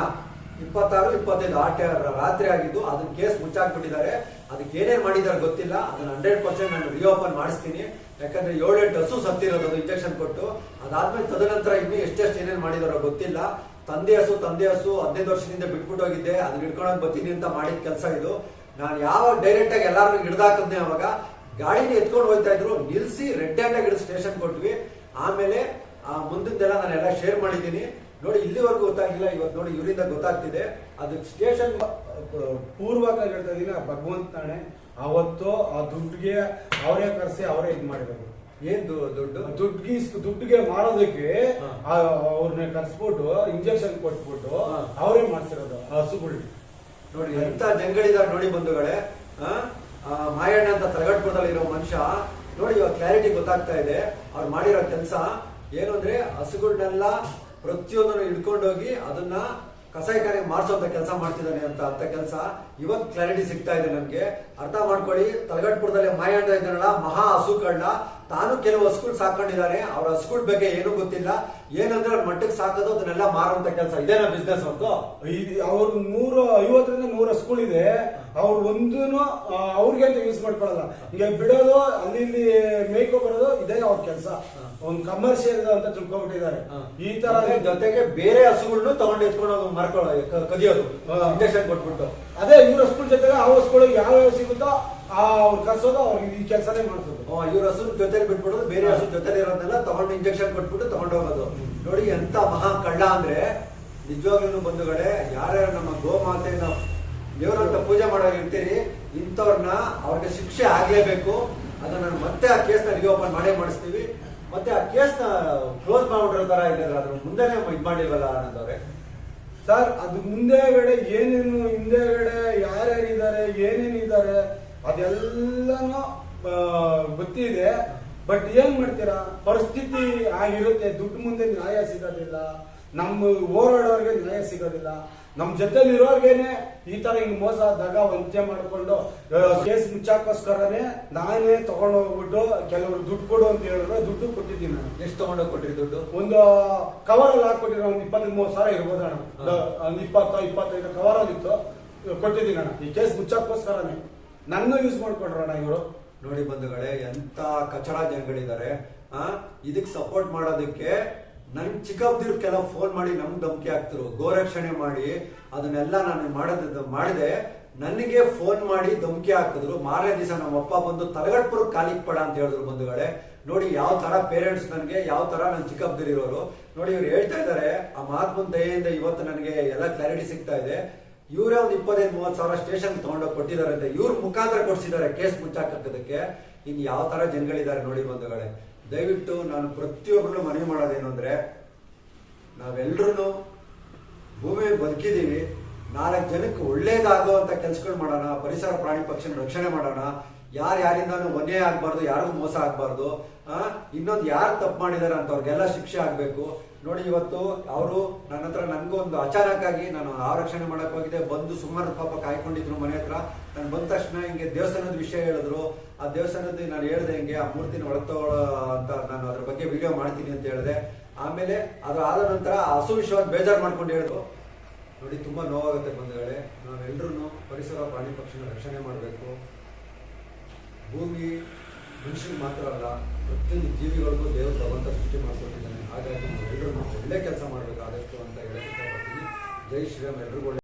ಇಪ್ಪತ್ತಾರು, ಇಪ್ಪತ್ತೈದು ಆಟ ರಾತ್ರಿ ಆಗಿದ್ದು ಅದನ್ನ ಕೇಸ್ ಮುಚ್ಚಾಕ್ಬಿಟ್ಟಿದ್ದಾರೆ. ಅದಕ್ಕೆ ಏನೇ ಮಾಡಿದಾರೆ ಗೊತ್ತಿಲ್ಲ. ಅದನ್ನ ಹಂಡ್ರೆಡ್ ಪರ್ಸೆಂಟ್ ನಾನು ರಿಓಪನ್ ಮಾಡಿಸ್ತೀನಿ. ಯಾಕಂದ್ರೆ ಏಳೆಂಟು ಹಸು ಸತ್ತಿರೋದು, ಅದು ಇಂಜೆಕ್ಷನ್ ಕೊಟ್ಟು. ಅದಾದ್ಮೇಲೆ ತದನಂತರ ಇನ್ನು ಎಷ್ಟೆಷ್ಟು ಏನೇನು ಮಾಡಿದಾರೋ ಗೊತ್ತಿಲ್ಲ. ತಂದೆ ಹಸು ತಂದೆ ಹಸು, ಹದಿನೈದು ವರ್ಷದಿಂದ ಬಿಟ್ಬಿಟ್ಟು ಹೋಗಿದ್ದೆ ಅದನ್ನ ಹಿಡ್ಕೊಂಡೋಗಿ ಬರ್ತೀನಿ ಅಂತ ಮಾಡಿದ ಕೆಲಸ ಇದು. ನಾನು ಯಾವಾಗ ಡೈರೆಕ್ಟ್ ಆಗಿ ಎಲ್ಲಾರು ಹಿಡ್ದಾಕದ್ನೆ ಅವಾಗ ಗಾಡಿನ ಎತ್ಕೊಂಡು ಹೋಗ್ತಾ ಇದ್ರು ನಿಲ್ಸಿ ರೆಡ್ ಹ್ಯಾಂಡ್ ಆಗಿ ಸ್ಟೇಷನ್ ಕೊಟ್ವಿ. ಆಮೇಲೆ ಆ ನಾನು ನಾನೆಲ್ಲ ಶೇರ್ ಮಾಡಿದ್ದೀನಿ. ನೋಡಿ ಇಲ್ಲಿವರೆಗೂ ಗೊತ್ತಾಗಿಲ್ಲ ಇವತ್ತು ನೋಡಿ ಇವರಿಂದ ಗೊತ್ತಾಗ್ತಿದೆ. ಅದು ಸ್ಟೇಷನ್ ಪೂರ್ವಕ ಹೇಳ್ತಾ ಇದೀನಿ ಆ ಭಗವಂತನೇ ಅವತ್ತು ಆ ದುಡ್ಡಿಗೆ ಅವರೇ ಕರೆಸಿ ಅವರೇ ಇದು ಮಾಡಿರೋದು. ಏನ್ ದುಡ್ಡು? ದುಡ್ಡಿಗೆ ದುಡ್ಡಿಗೆ ಮಾಡೋದಕ್ಕೆ ಆ- ಅವ್ರನ್ನ ಕರ್ಸ್ಬಿಟ್ಟು ಇಂಜೆಕ್ಷನ್ ಕೊಟ್ಬಿಟ್ಟು. ಅವರೇ ಮಾಡ್ಸಿರೋದು ಹಸುಗಳು ನೋಡಿ ಎಂತ ಜಂಗಳಿದಾರೆ ನೋಡಿ ಬಂಧುಗಳೇ ಮಾಯಣ್ಣ ಅಂತ ತರಗಟ್ಪುರದಲ್ಲಿ ಇರೋ ಮನುಷ್ಯ, ನೋಡಿ ಇವಾಗ ಕ್ಲಾರಿಟಿ ಗೊತ್ತಾಗ್ತಾ ಇದೆ. ಅವ್ರು ಮಾಡಿರೋ ಕೆಲಸ ಏನು ಅಂದ್ರೆ ಹಸುಗಳನ್ನೆಲ್ಲ ಪ್ರತಿಯೊಂದನ್ನು ಹಿಡ್ಕೊಂಡೋಗಿ ಅದನ್ನ ಕಸಾಯಿಖಾನೆ ಮಾಡಿಸೋಂತ ಕೆಲಸ ಮಾಡ್ತಿದ್ದಾನೆ ಅಂತ ಅಂತ ಕೆಲಸ. ಇವತ್ತು ಕ್ಲಾರಿಟಿ ಸಿಗ್ತಾ ಇದೆ ನಮ್ಗೆ. ಅರ್ಥ ಮಾಡ್ಕೊಳ್ಳಿ ತಲಗಟ್ಪುರದಲ್ಲಿ ಮಾಯಾಡ್ತಾ ಇದ್ದಾನಲ್ಲ, ಮಹಾ ಹಸು ತಾನು ಕೆಲವು ಹಸುಗಳು ಸಾಕೊಂಡಿದ್ದಾರೆ ಅವ್ರ ಹಸುಗಳ ಬಗ್ಗೆ ಏನೂ ಗೊತ್ತಿಲ್ಲ. ಏನಂದ್ರೆ ಮಟ್ಟಕ್ಕೆ ಸಾಕೋದು ಅದನ್ನೆಲ್ಲ ಮಾರುವಂತ ಕೆಲಸ. ಇದೇನಾ ಬಿಸ್ನೆಸ್ ಅಂತ. ಅವ್ರ ನೂರ ಐವತ್ತರಿಂದ ನೂರ ಸ್ಕೂಲ್ ಇದೆ. ಅವ್ರು ಒಂದೂ ಅವ್ರಿಗೆ ಅಂತ ಯೂಸ್ ಮಾಡ್ಕೊಳಲ್ಲ ಈಗ ಬಿಡೋದು ಅಲ್ಲಿ ಇಲ್ಲಿ ಮೇಯ್ಕೊ ಬರೋದು ಇದೇ ಅವ್ರ ಕೆಲಸ. ಒಂದು ಕಮರ್ಷಿಯಲ್ ಅಂತ ತಿಳ್ಕೊಂಡ್ಬಿಟ್ಟಿದ್ದಾರೆ ಈ ತರ ಜೊತೆಗೆ ಬೇರೆ ಹಸುಗಳನ್ನು ತಗೊಂಡು ಎತ್ಕೊಂಡು ಮಾರ್ಕೊಳ್ಳೋ ಕದಿಯೋದು. ಇಂಜೆಕ್ಷನ್ ಕೊಟ್ಬಿಟ್ಟು. ಅದೇ ಇವ್ರ ಸ್ಕೂಲ್ ಜೊತೆಗೆ ಆ ಹಸುಗಳು ಯಾವ ಯಾವ ಸಿಗುತ್ತೋ ಆ ಅವ್ರು ಕರ್ಸೋದು ಅವ್ರಿಗೆ ಈ ಕೆಲಸನೇ ಮಾಡಿಸೋದು. ಆ, ಇವ್ರ ಹಸು ಜೊತೆಲಿ ಬಿಟ್ಬಿಡೋದು, ಬೇರೆ ಹಸು ಜೊತೆಲಿ ಇರೋದನ್ನೆಲ್ಲ ತಗೊಂಡು ಇಂಜೆಕ್ಷನ್ ಕೊಟ್ಬಿಟ್ಟು ತಗೊಂಡು ಹೋಗೋದು. ನೋಡಿ ಎಂತ ಮಹಾ ಕಳ್ಳ ಅಂದ್ರೆ ನಿಜವಾಗ್ಲೂ ಬಂಧುಗಳೇ, ಯಾರ್ಯಾರು ನಮ್ಮ ಗೋಮಾತೆನ ದೇವರಂತ ಪೂಜೆ ಮಾಡೋ ಇರ್ತೀರಿ, ಇಂಥವ್ರನ್ನ ಅವ್ರಿಗೆ ಶಿಕ್ಷೆ ಆಗ್ಲೇಬೇಕು. ಅದನ್ನ ನಾನು ಮತ್ತೆ ಆ ಕೇಸ್ನ ರಿಓಪನ್ ಮಾಡೇ ಮಾಡಿಸ್ತೀವಿ. ಮತ್ತೆ ಆ ಕೇಸ್ನ ಕ್ಲೋಸ್ ಮಾಡ್ಬಿಟ್ರ ತರ ಇದೆ ಅದ್ರ ಮುಂದೆನೆ ಇದ್ ಮಾಡಿಲ್ವಲ್ಲ ಅನ್ನೋದವ್ರೆ ಸರ್, ಅದು ಮುಂದೆಗಡೆ ಏನೇನು ಹಿಂದೆಗಡೆ ಯಾರ್ಯಾರಿದ್ದಾರೆ, ಏನೇನಿದ್ದಾರೆ, ಅದೆಲ್ಲನೂ ಗೊತ್ತಿದೆ ಬಟ್ ಏನ್ ಮಾಡ್ತೀರಾ? ಪರಿಸ್ಥಿತಿ ಆಗಿರುತ್ತೆ ದುಡ್ಡು ಮುಂದೆ ನ್ಯಾಯ ಸಿಗೋದಿಲ್ಲ ನಮ್ಮ ಹೋರಾಡೋರ್ಗೆ ನ್ಯಾಯ ಸಿಗೋದಿಲ್ಲ ನಮ್ಮ ಜೊತೆಲಿ ಇರೋರ್ಗೇನೆ ಈ ತರ ಹಿಂಗ್ ಮೋಸ ಆದಾಗ ವಂಚನೆ ಮಾಡ್ಕೊಂಡು ಕೇಸ್ ಮುಚ್ಚಾಕೋಸ್ಕರನೇ ನಾನೇ ತಗೊಂಡು ಹೋಗ್ಬಿಟ್ಟು ಕೆಲವರು ದುಡ್ಡು ಕೊಡು ಅಂತ ಹೇಳಿದ್ರೆ ದುಡ್ಡು ಕೊಟ್ಟಿದ್ದೀನಿ ನಾನು. ಎಷ್ಟು ತಗೊಂಡೋಗಿ ಕೊಟ್ಟಿರಿ ದುಡ್ಡು? ಒಂದು ಕವರ್ ಅಲ್ಲಿ ಹಾಕೊಟ್ಟಿರೋ ಒಂದು ಇಪ್ಪತ್ತೈದು ಮೂವತ್ತು ಸಾವಿರ ಇರ್ಬೋದು ಅಣ್ಣ. ಇಪ್ಪತ್ತು ಇಪ್ಪತ್ತೈದು ಕವರ್ ಇತ್ತು ಕೊಟ್ಟಿದ್ದೀನಿ ಅಣ್ಣ. ಈ ಕೇಸ್ ಮುಚ್ಚಾಕೋಸ್ಕರನೇ ನನ್ನ ಯೂಸ್ ಮಾಡ್ಕೊಂಡ್ರಣ್ಣ ಇವರು. ನೋಡಿ ಬಂಧುಗಳೇ, ಎಂತ ಕಚಡ ಜನಗಳಿದ್ದಾರೆ, ಆ? ಇದಕ್ಕೆ ಸಪೋರ್ಟ್ ಮಾಡೋದಕ್ಕೆ ನನ್ ಚಿಕ್ಕಬ್ದಿರ್ಕೆಲ್ಲ ಫೋನ್ ಮಾಡಿ ನಮ್ಗೆ ಧಮಕಿ ಹಾಕ್ತಿರು. ಗೋರಕ್ಷಣೆ ಮಾಡಿ, ಅದನ್ನೆಲ್ಲ ನಾನು ಮಾಡದ ಮಾಡಿದೆ. ನನಗೆ ಫೋನ್ ಮಾಡಿ ಧಮಕಿ ಹಾಕಿದ್ರು. ಮಾರನೇ ದಿವಸ ನಮ್ಮ ಅಪ್ಪ ಬಂದು ತಲಗಟ್ಪುರ ಕಾಲಿಗೆ ಪಡ ಅಂತ ಹೇಳಿದ್ರು ಬಂಧುಗಳೇ. ನೋಡಿ ಯಾವ ತರ ಪೇರೆಂಟ್ಸ್ ನನಗೆ, ಯಾವ ತರ ನನ್ನ ಚಿಕ್ಕಬ್ದಿರಿರೋರು ನೋಡಿ ಇವ್ರು ಹೇಳ್ತಾ ಇದ್ದಾರೆ, ಆ ಮಾತು ದಯೆಯಿಂದ ಇವತ್ತು ನನಗೆ ಎಲ್ಲ ಕ್ಲಾರಿಟಿ ಸಿಗ್ತಾ ಇದೆ. ಇವರೇ ಒಂದು ಇಪ್ಪತ್ತೈದು, ಮೂವತ್ತು ಸಾವಿರ ಸ್ಟೇಷನ್ ತಗೊಂಡೋಗಿ ಕೊಟ್ಟಿದ್ದಾರೆ ಅಂತ ಇವ್ರ ಮುಖಾಂತರ ಕೊಡ್ಸಿದ್ದಾರೆ ಕೇಸ್ ಮುಚ್ಚಾಕದಕ್ಕೆ ಇನ್ ಯಾವ ತರ ಜನಗಳಿದ್ದಾರೆ ನೋಡಿ ಬಂಧುಗಳೇ. ದಯವಿಟ್ಟು ನಾನು ಪ್ರತಿಯೊಬ್ಬರಲ್ಲೂ ಮನವಿ ಮಾಡೋದೇನು ಅಂದ್ರೆ ನಾವೆಲ್ಲರೂ ಭೂಮಿ ಬದುಕಿದೀವಿ ನಾಲ್ಕು ಜನಕ್ಕೆ ಒಳ್ಳೇದಾಗೋ ಅಂತ ಕೆಲಸಗಳು ಮಾಡೋಣ, ಪರಿಸರ ಪ್ರಾಣಿ ಪಕ್ಷಿನ ರಕ್ಷಣೆ ಮಾಡೋಣ ಯಾರು ಯಾರಿಂದಾನು ಒಂದೇ ಆಗ್ಬಾರ್ದು, ಯಾರಿಗೂ ಮೋಸ ಆಗ್ಬಾರ್ದು ಇನ್ನೊಂದು ಯಾರು ತಪ್ಪು ಮಾಡಿದಾರೆ ಅಂತ ಅವ್ರಿಗೆಲ್ಲ ಶಿಕ್ಷೆ ಆಗ್ಬೇಕು. ನೋಡಿ, ಇವತ್ತು ಅವರು ನನ್ನ ಹತ್ರ ನನಗೂ ಒಂದು ಅಚಾನಕ್ಕಾಗಿ ನಾನು ಆರಕ್ಷಣೆ ಮಾಡಕ್ ಹೋಗಿದೆ. ಬಂದು ಸುಮಾರು ಪಾಪ ಕಾಯ್ಕೊಂಡಿದ್ರು ಮನೆ ಹತ್ರ. ನಾನು ಬಂದ ತಕ್ಷಣ ಹಿಂಗೆ ದೇವಸ್ಥಾನದ ವಿಷಯ ಹೇಳಿದ್ರು. ಆ ದೇವಸ್ಥಾನದ ನಾನು ಹೇಳ್ದೆ ಹಿಂಗೆ, ಆ ಮೂರ್ತಿನ ಒಳಗ್ ತಗೊಳ್ಳೋ ಅಂತ ನಾನು ಅದ್ರ ಬಗ್ಗೆ ವಿಡಿಯೋ ಮಾಡ್ತೀನಿ ಅಂತ ಹೇಳಿದೆ. ಆಮೇಲೆ ಅದು ಆದ ನಂತರ ಹಸು ವಿಷಯವಾಗಿ ಬೇಜಾರು ಮಾಡ್ಕೊಂಡು ಹೇಳಿದ್ರು ನೋಡಿ, ತುಂಬಾ ನೋವಾಗುತ್ತೆ ಬಂಧುಗಳೇ. ನಾವೆಲ್ಲರೂ ಪರಿಸರ ಪ್ರಾಣಿ ಪಕ್ಷಿನ ರಕ್ಷಣೆ ಮಾಡಬೇಕು. ಭೂಮಿ ಮನುಷ್ಯರಿಗೆ ಮಾತ್ರ ಅಲ್ಲ, ಪ್ರತಿಯೊಂದು ಜೀವಿಗಳಿಗೂ ದೇವರು ಭಗವಂತ ಸೃಷ್ಟಿ ಮಾಡಿಕೊಟ್ಟಿದ್ದಾನೆ. ಹಾಗಾಗಿ ನಾವೆಲ್ಲರೂ ಒಳ್ಳೆ ಕೆಲಸ ಮಾಡಬೇಕು ಆದಷ್ಟು ಅಂತ ಹೇಳಕ್ಕೆ ಇಷ್ಟಪಡ್ತೀನಿ. ಜೈ ಶ್ರೀರಾಮ್ ಎಲ್ರಿಗೂ